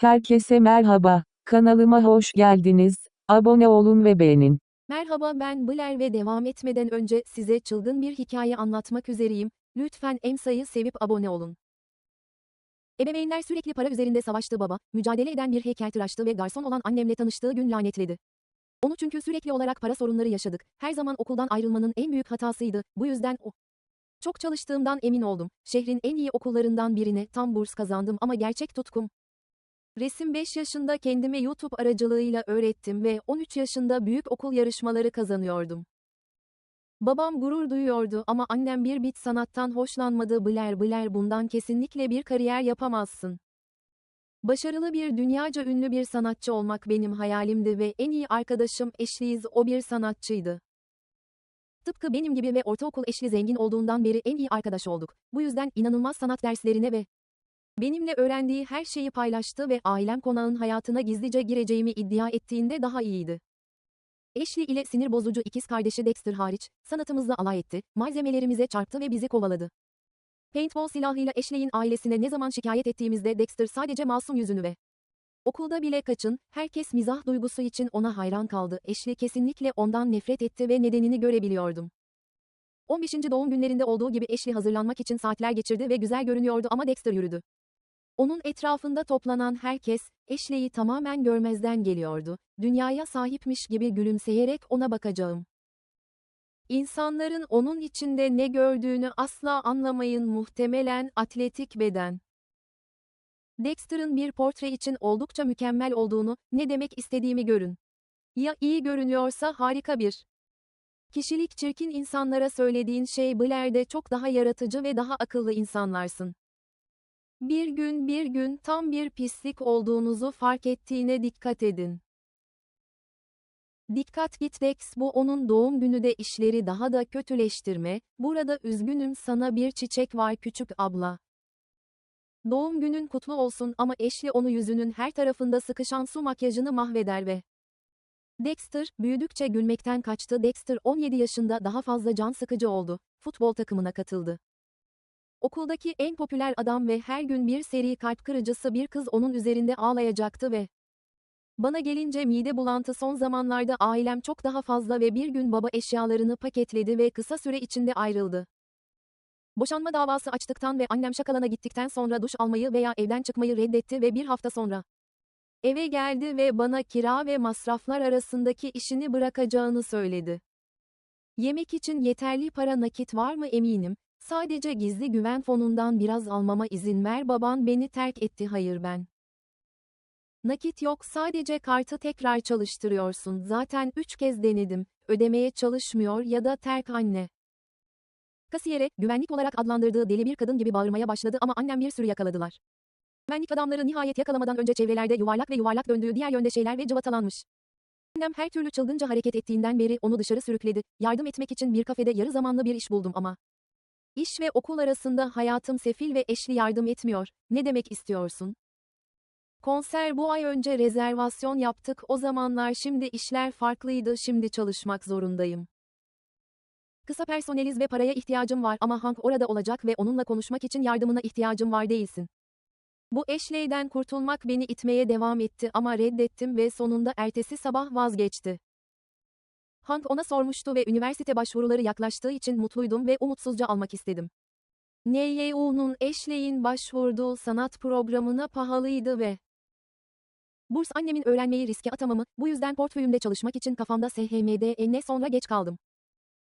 Herkese merhaba. Kanalıma hoş geldiniz. Abone olun ve beğenin. Merhaba ben Blair ve devam etmeden önce size çılgın bir hikaye anlatmak üzereyim. Lütfen Emsa'yı sevip abone olun. Ebeveynler sürekli para üzerinde savaştı baba, mücadele eden bir heykeltıraştı ve garson olan annemle tanıştığı gün lanetledi. Onu çünkü sürekli olarak para sorunları yaşadık. Her zaman okuldan ayrılmanın en büyük hatasıydı. Bu yüzden o. Çok çalıştığımdan emin oldum. Şehrin en iyi okullarından birine tam burs kazandım ama gerçek tutkum. Resim 5 yaşında kendime YouTube aracılığıyla öğrettim ve 13 yaşında büyük okul yarışmaları kazanıyordum. Babam gurur duyuyordu ama annem bir bit sanattan hoşlanmadı Blair Blair bundan kesinlikle bir kariyer yapamazsın. Başarılı bir dünyaca ünlü bir sanatçı olmak benim hayalimdi ve en iyi arkadaşım Eşliyiz o bir sanatçıydı. Tıpkı benim gibi ve ortaokul eşli zengin olduğundan beri en iyi arkadaş olduk. Bu yüzden inanılmaz sanat derslerine ve benimle öğrendiği her şeyi paylaştı ve ailem konağın hayatına gizlice gireceğimi iddia ettiğinde daha iyiydi. Ashley ile sinir bozucu ikiz kardeşi Dexter hariç, sanatımızla alay etti, malzemelerimize çarptı ve bizi kovaladı. Paintball silahıyla Ashley'in ailesine ne zaman şikayet ettiğimizde Dexter sadece masum yüzünü ve Okulda bile kaçın, herkes mizah duygusu için ona hayran kaldı. Ashley kesinlikle ondan nefret etti ve nedenini görebiliyordum. 15. doğum günlerinde olduğu gibi Ashley hazırlanmak için saatler geçirdi ve güzel görünüyordu ama Dexter yürüdü. Onun etrafında toplanan herkes, Ashley'i tamamen görmezden geliyordu. Dünyaya sahipmiş gibi gülümseyerek ona bakacağım. İnsanların onun içinde ne gördüğünü asla anlamayın muhtemelen atletik beden. Dexter'ın bir portre için oldukça mükemmel olduğunu, ne demek istediğimi görün. Ya iyi görünüyorsa harika bir. Kişilik çirkin insanlara söylediğin şey Blair'de çok daha yaratıcı ve daha akıllı insanlarsın. Bir gün bir gün tam bir pislik olduğunuzu fark ettiğine dikkat edin. Dikkat git Dex bu onun doğum günü de işleri daha da kötüleştirme, burada üzgünüm sana bir çiçek var küçük abla. Doğum günün kutlu olsun ama Ashley onu yüzünün her tarafında sıkışan su makyajını mahveder ve Dexter, büyüdükçe gülmekten kaçtı. Dexter 17 yaşında daha fazla can sıkıcı oldu. Futbol takımına katıldı. Okuldaki en popüler adam ve her gün bir seri kalp kırıcısı bir kız onun üzerinde ağlayacaktı ve bana gelince mide bulantı son zamanlarda ailem çok daha fazla ve bir gün baba eşyalarını paketledi ve kısa süre içinde ayrıldı. Boşanma davası açtıktan ve annem şakalana gittikten sonra duş almayı veya evden çıkmayı reddetti ve bir hafta sonra eve geldi ve bana kira ve masraflar arasındaki işini bırakacağını söyledi. Yemek için yeterli para nakit var mı eminim, sadece gizli güven fonundan biraz almama izin ver baban beni terk etti hayır ben. Nakit yok sadece kartı tekrar çalıştırıyorsun zaten üç kez denedim, ödemeye çalışmıyor ya da terk anne. Kasiyere, güvenlik olarak adlandırdığı deli bir kadın gibi bağırmaya başladı ama annem bir sürü yakaladılar. Güvenlik adamları nihayet yakalamadan önce çevrelerde yuvarlak ve yuvarlak döndüğü diğer yönde şeyler ve cıvatalanmış. Annem her türlü çılgınca hareket ettiğinden beri onu dışarı sürükledi. Yardım etmek için bir kafede yarı zamanlı bir iş buldum ama. İş ve okul arasında hayatım sefil ve eşli yardım etmiyor. Ne demek istiyorsun? Konser bu ay önce rezervasyon yaptık. O zamanlar şimdi işler farklıydı. Şimdi çalışmak zorundayım. Kısa personeliz ve paraya ihtiyacım var ama Hank orada olacak ve onunla konuşmak için yardımına ihtiyacım var değilsin. Bu Ashley'den kurtulmak beni itmeye devam etti ama reddettim ve sonunda ertesi sabah vazgeçti. Hank ona sormuştu ve üniversite başvuruları yaklaştığı için mutluydum ve umutsuzca almak istedim. NYU'nun Ashley'in başvurduğu sanat programına pahalıydı ve Burs annemin öğrenmeyi riske atamamı, bu yüzden portföyümde çalışmak için kafamda SHMD'ne sonra geç kaldım.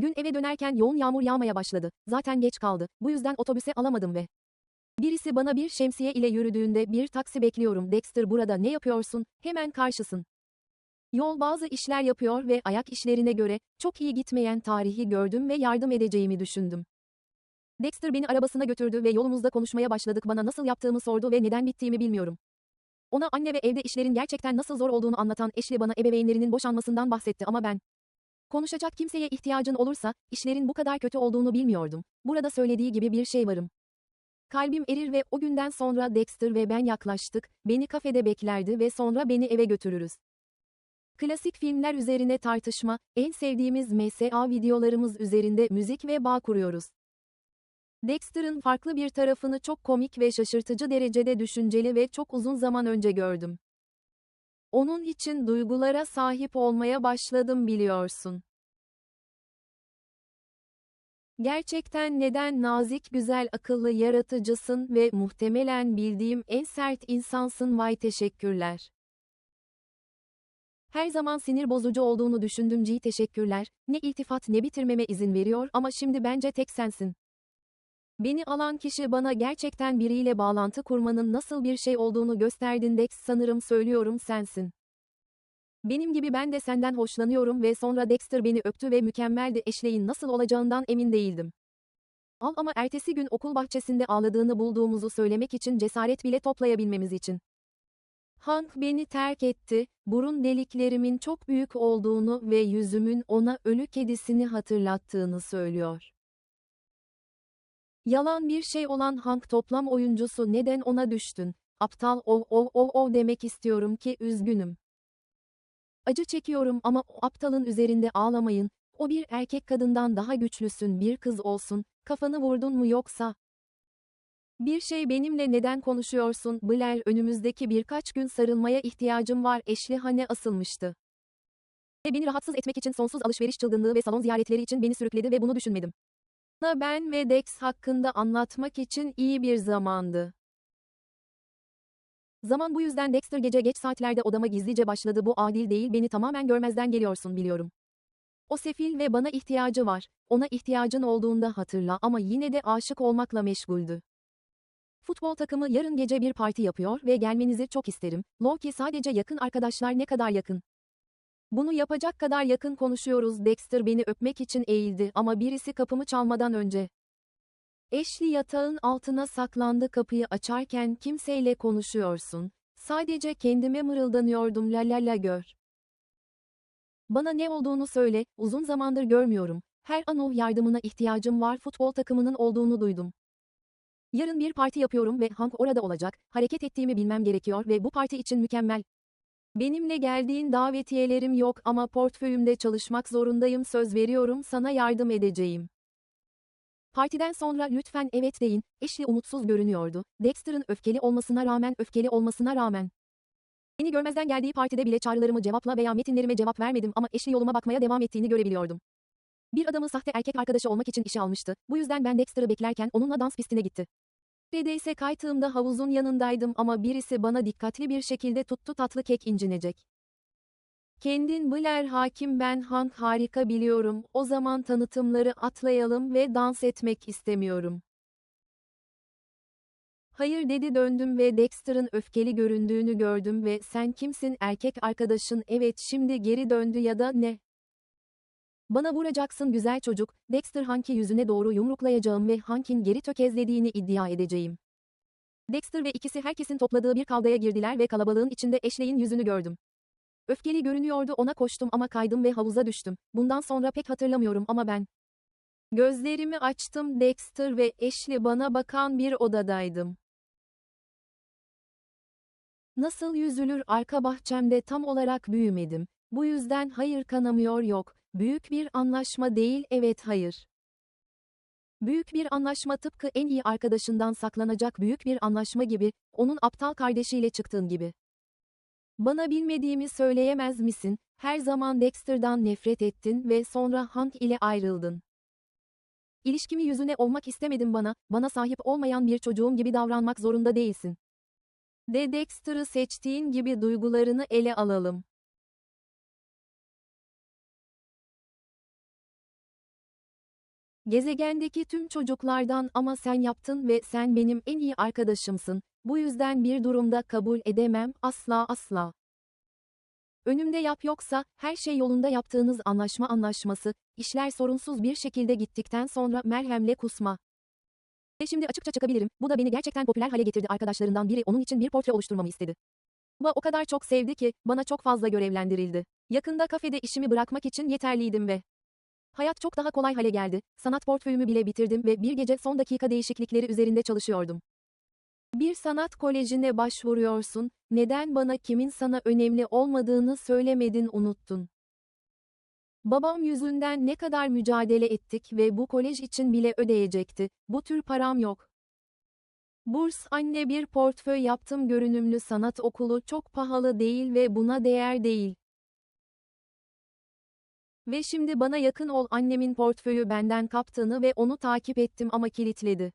Gün eve dönerken yoğun yağmur yağmaya başladı. Zaten geç kaldı. Bu yüzden otobüse alamadım ve Birisi bana bir şemsiye ile yürüdüğünde bir taksi bekliyorum. Dexter burada ne yapıyorsun? Hemen karşısın. Yol bazı işler yapıyor ve ayak işlerine göre çok iyi gitmeyen tarihi gördüm ve yardım edeceğimi düşündüm. Dexter beni arabasına götürdü ve yolumuzda konuşmaya başladık. Bana nasıl yaptığımı sordu ve neden bittiğimi bilmiyorum. Ona anne ve evde işlerin gerçekten nasıl zor olduğunu anlatan Ashley bana ebeveynlerinin boşanmasından bahsetti ama ben Konuşacak kimseye ihtiyacın olursa, işlerin bu kadar kötü olduğunu bilmiyordum. Burada söylediği gibi bir şey varım. Kalbim erir ve o günden sonra Dexter ve ben yaklaştık, beni kafede beklerdi ve sonra beni eve götürürüz. Klasik filmler üzerine tartışma, en sevdiğimiz MSA videolarımız üzerinde müzik ve bağ kuruyoruz. Dexter'ın farklı bir tarafını çok komik ve şaşırtıcı derecede düşünceli ve çok uzun zaman önce gördüm. Onun için duygulara sahip olmaya başladım biliyorsun. Gerçekten neden nazik, güzel, akıllı, yaratıcısın ve muhtemelen bildiğim en sert insansın vay teşekkürler. Her zaman sinir bozucu olduğunu düşündüm G teşekkürler. Ne iltifat ne bitirmeme izin veriyor ama şimdi bence tek sensin. Beni alan kişi bana gerçekten biriyle bağlantı kurmanın nasıl bir şey olduğunu gösterdin Dex sanırım söylüyorum sensin. Benim gibi ben de senden hoşlanıyorum ve sonra Dexter beni öptü ve mükemmeldi eşleyin nasıl olacağından emin değildim. Al ama ertesi gün okul bahçesinde ağladığını bulduğumuzu söylemek için cesaret bile toplayabilmemiz için. Hank beni terk etti, burun deliklerimin çok büyük olduğunu ve yüzümün ona ölü kedisini hatırlattığını söylüyor. Yalan bir şey olan Hank toplam oyuncusu neden ona düştün? Aptal ov ov ov ov demek istiyorum ki üzgünüm. Acı çekiyorum ama o aptalın üzerinde ağlamayın. O bir erkek kadından daha güçlüsün bir kız olsun. Kafanı vurdun mu yoksa? Bir şey benimle neden konuşuyorsun Blair önümüzdeki birkaç gün sarılmaya ihtiyacım var eşli hane asılmıştı. Ve beni rahatsız etmek için sonsuz alışveriş çılgınlığı ve salon ziyaretleri için beni sürükledi ve bunu düşünmedim. Bana Ben ve Dex hakkında anlatmak için iyi bir zamandı. Zaman bu yüzden Dexter gece geç saatlerde odama gizlice başladı bu adil değil beni tamamen görmezden geliyorsun biliyorum. O sefil ve bana ihtiyacı var. Ona ihtiyacın olduğunda hatırla ama yine de aşık olmakla meşguldü. Futbol takımı yarın gece bir parti yapıyor ve gelmenizi çok isterim. Loki sadece yakın arkadaşlar ne kadar yakın. Bunu yapacak kadar yakın konuşuyoruz. Dexter beni öpmek için eğildi ama birisi kapımı çalmadan önce. Ashley yatağın altına saklandı kapıyı açarken kimseyle konuşuyorsun. Sadece kendime mırıldanıyordum la la la gör. Bana ne olduğunu söyle, uzun zamandır görmüyorum. Her an o yardımına ihtiyacım var futbol takımının olduğunu duydum. Yarın bir parti yapıyorum ve Hank orada olacak, hareket ettiğimi bilmem gerekiyor ve bu parti için mükemmel. Benimle geldiğin davetiyelerim yok ama portföyümde çalışmak zorundayım söz veriyorum sana yardım edeceğim. Partiden sonra lütfen evet deyin, Ashley umutsuz görünüyordu. Dexter'ın öfkeli olmasına rağmen öfkeli olmasına rağmen. Beni görmezden geldiği partide bile çağrılarımı cevapla veya metinlerime cevap vermedim ama Ashley yoluma bakmaya devam ettiğini görebiliyordum. Bir adamı sahte erkek arkadaşı olmak için işe almıştı. Bu yüzden ben Dexter'ı beklerken onunla dans pistine gitti. Neredeyse kaytığımda havuzun yanındaydım ama birisi bana dikkatli bir şekilde tuttu tatlı kek incinecek. Kendin Blair hakim ben Hank harika biliyorum. O zaman tanıtımları atlayalım ve dans etmek istemiyorum. Hayır dedi döndüm ve Dexter'ın öfkeli göründüğünü gördüm ve sen kimsin erkek arkadaşın evet şimdi geri döndü ya da ne? Bana vuracaksın güzel çocuk, Dexter Hank'i yüzüne doğru yumruklayacağım ve Hank'in geri tökezlediğini iddia edeceğim. Dexter ve ikisi herkesin topladığı bir kavgaya girdiler ve kalabalığın içinde Ashley'in yüzünü gördüm. Öfkeli görünüyordu ona koştum ama kaydım ve havuza düştüm. Bundan sonra pek hatırlamıyorum ama ben. Gözlerimi açtım Dexter ve Ashley bana bakan bir odadaydım. Nasıl yüzülür arka bahçemde tam olarak büyümedim. Bu yüzden hayır kanamıyor yok. Büyük bir anlaşma değil evet hayır. Büyük bir anlaşma tıpkı en iyi arkadaşından saklanacak büyük bir anlaşma gibi, onun aptal kardeşiyle çıktığın gibi. Bana bilmediğimi söyleyemez misin? Her zaman Dexter'dan nefret ettin ve sonra Hank ile ayrıldın. İlişkimi yüzüne olmak istemedim bana, bana sahip olmayan bir çocuğum gibi davranmak zorunda değilsin. De Dexter'ı seçtiğin gibi duygularını ele alalım. Gezegendeki tüm çocuklardan ama sen yaptın ve sen benim en iyi arkadaşımsın. Bu yüzden bir durumda kabul edemem, asla asla. Önümde yap yoksa, her şey yolunda yaptığınız anlaşma anlaşması, işler sorunsuz bir şekilde gittikten sonra merhemle kusma. Ve şimdi açıkça çıkabilirim, bu da beni gerçekten popüler hale getirdi arkadaşlarından biri onun için bir portre oluşturmamı istedi. Ba o kadar çok sevdi ki, bana çok fazla görevlendirildi. Yakında kafede işimi bırakmak için yeterliydim ve Hayat çok daha kolay hale geldi, sanat portföyümü bile bitirdim ve bir gece son dakika değişiklikleri üzerinde çalışıyordum. Bir sanat kolejine başvuruyorsun, neden bana kimin sana önemli olmadığını söylemedin unuttun. Babam yüzünden ne kadar mücadele ettik ve bu kolej için bile ödeyecekti. Bu tür param yok. Burs anne bir portföy yaptım görünümlü sanat okulu çok pahalı değil ve buna değer değil. Ve şimdi bana yakın ol annemin portföyü benden kaptığını ve onu takip ettim ama kilitledi.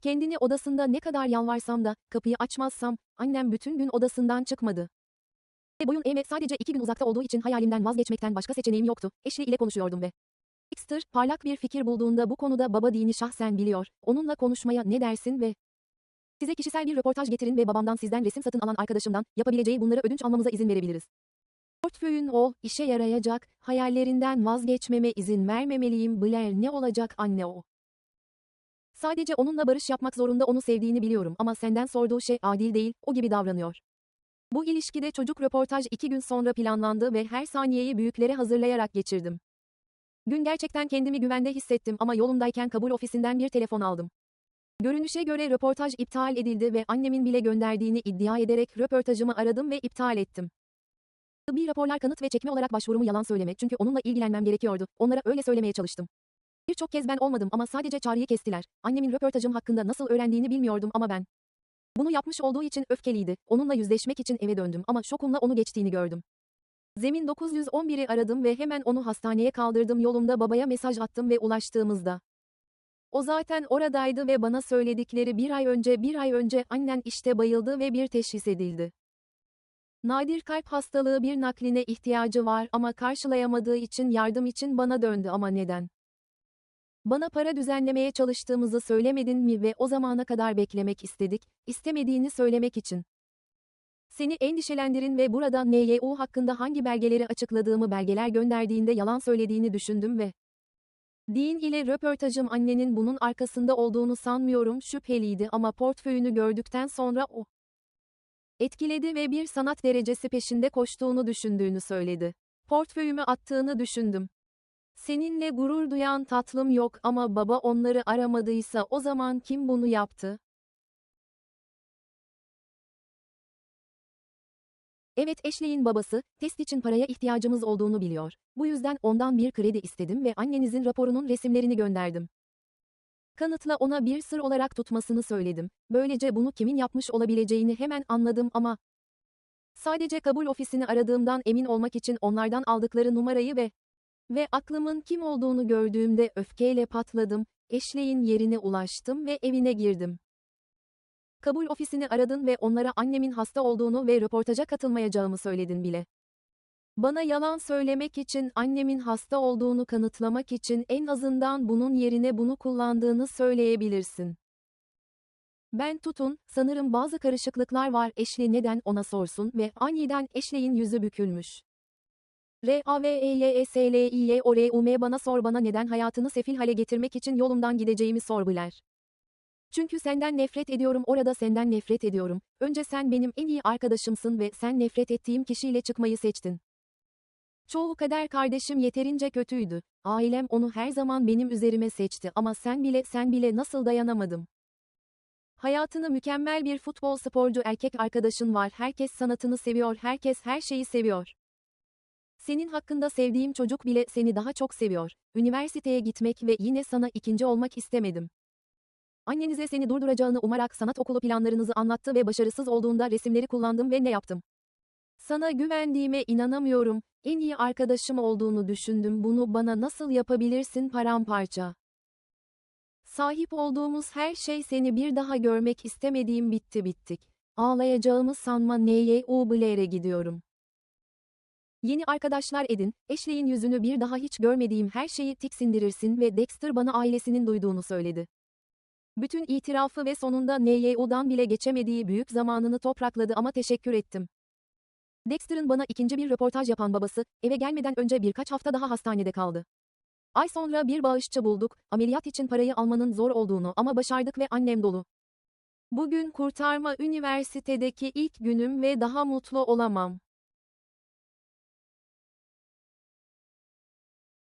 Kendini odasında ne kadar yalvarsam da, kapıyı açmazsam, annem bütün gün odasından çıkmadı. Ve boyun eğme sadece iki gün uzakta olduğu için hayalimden vazgeçmekten başka seçeneğim yoktu. Ashley ile konuşuyordum ve Dexter, parlak bir fikir bulduğunda bu konuda baba dini şahsen biliyor. Onunla konuşmaya ne dersin ve Size kişisel bir röportaj getirin ve babamdan sizden resim satın alan arkadaşımdan yapabileceği bunları ödünç almamıza izin verebiliriz. Portföyün ol, işe yarayacak, hayallerinden vazgeçmeme izin vermemeliyim Blair ne olacak anne o. Sadece onunla barış yapmak zorunda onu sevdiğini biliyorum ama senden sorduğu şey adil değil, o gibi davranıyor. Bu ilişkide çocuk röportaj iki gün sonra planlandı ve her saniyeyi büyüklere hazırlayarak geçirdim. Gün gerçekten kendimi güvende hissettim ama yolumdayken kabul ofisinden bir telefon aldım. Görünüşe göre röportaj iptal edildi ve annemin bile gönderdiğini iddia ederek röportajımı aradım ve iptal ettim. Tıbbi raporlar kanıt ve çekme olarak başvurumu yalan söyleme çünkü onunla ilgilenmem gerekiyordu. Onlara öyle söylemeye çalıştım. Birçok kez ben olmadım ama sadece çağrıyı kestiler. Annemin röportajım hakkında nasıl öğrendiğini bilmiyordum ama ben. Bunu yapmış olduğu için öfkeliydi. Onunla yüzleşmek için eve döndüm ama şokumla onu geçtiğini gördüm. Zemin 911'i aradım ve hemen onu hastaneye kaldırdım yolumda babaya mesaj attım ve ulaştığımızda. O zaten oradaydı ve bana söyledikleri bir ay önce bir ay önce annen işte bayıldı ve bir teşhis edildi. Nadir kalp hastalığı bir nakline ihtiyacı var ama karşılayamadığı için yardım için bana döndü ama neden? Bana para düzenlemeye çalıştığımızı söylemedin mi ve o zamana kadar beklemek istedik, istemediğini söylemek için. Seni endişelendirin ve burada NYU hakkında hangi belgeleri açıkladığımı belgeler gönderdiğinde yalan söylediğini düşündüm ve Dean ile röportajım annenin bunun arkasında olduğunu sanmıyorum şüpheliydi ama portföyünü gördükten sonra o etkiledi ve bir sanat derecesi peşinde koştuğunu düşündüğünü söyledi. Portföyümü attığını düşündüm. Seninle gurur duyan tatlım yok ama baba onları aramadıysa o zaman kim bunu yaptı? Evet Ashley'in babası, test için paraya ihtiyacımız olduğunu biliyor. Bu yüzden ondan bir kredi istedim ve annenizin raporunun resimlerini gönderdim. Kanıtla ona bir sır olarak tutmasını söyledim. Böylece bunu kimin yapmış olabileceğini hemen anladım ama sadece kabul ofisini aradığımdan emin olmak için onlardan aldıkları numarayı ve ve aklımın kim olduğunu gördüğümde öfkeyle patladım. Ashley'in yerine ulaştım ve evine girdim. Kabul ofisini aradın ve onlara annemin hasta olduğunu ve röportaja katılmayacağımı söyledin bile. Bana yalan söylemek için annemin hasta olduğunu kanıtlamak için en azından bunun yerine bunu kullandığını söyleyebilirsin. Ben tutun, sanırım bazı karışıklıklar var Ashley neden ona sorsun ve aniden Ashley'in yüzü bükülmüş. R A V E Y S L I Y O R U M bana sor bana neden hayatını sefil hale getirmek için yolumdan gideceğimi sor Blair. Çünkü senden nefret ediyorum orada senden nefret ediyorum. Önce sen benim en iyi arkadaşımsın ve sen nefret ettiğim kişiyle çıkmayı seçtin. Çoğu kader kardeşim yeterince kötüydü. Ailem onu her zaman benim üzerime seçti ama sen bile sen bile nasıl dayanamadım. Hayatını mükemmel bir futbol sporcu erkek arkadaşın var. Herkes sanatını seviyor, herkes her şeyi seviyor. Senin hakkında sevdiğim çocuk bile seni daha çok seviyor. Üniversiteye gitmek ve yine sana ikinci olmak istemedim. Annenize seni durduracağını umarak sanat okulu planlarınızı anlattı ve başarısız olduğunda resimleri kullandım ve ne yaptım? Sana güvendiğime inanamıyorum. En iyi arkadaşım olduğunu düşündüm. Bunu bana nasıl yapabilirsin paramparça? Sahip olduğumuz her şey seni bir daha görmek istemediğim bitti bittik. Ağlayacağımı sanma neye u Blair'e gidiyorum. Yeni arkadaşlar edin, Ashley'in yüzünü bir daha hiç görmediğim her şeyi tiksindirirsin ve Dexter bana ailesinin duyduğunu söyledi. Bütün itirafı ve sonunda NYU'dan bile geçemediği büyük zamanını toprakladı ama teşekkür ettim. Dexter'ın bana ikinci bir röportaj yapan babası, eve gelmeden önce birkaç hafta daha hastanede kaldı. Ay sonra bir bağışçı bulduk, ameliyat için parayı almanın zor olduğunu ama başardık ve annem dolu. Bugün kurtarma üniversitedeki ilk günüm ve daha mutlu olamam.